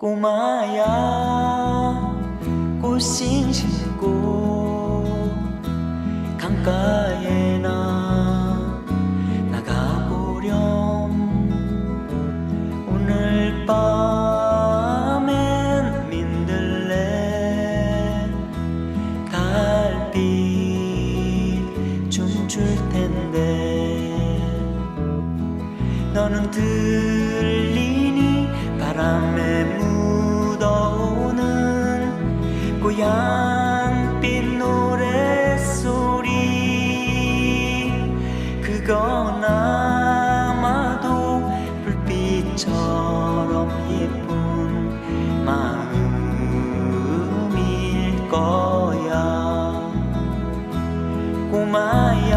꼬마야. 꽃신 신고 강가에 나 나가보렴. 오늘 밤엔 민들레 달빛 춤출 텐데 너는 바람에 양빛 노랫소리. 그건 아마도 불빛처럼 예쁜 마음일 거야. 꼬마야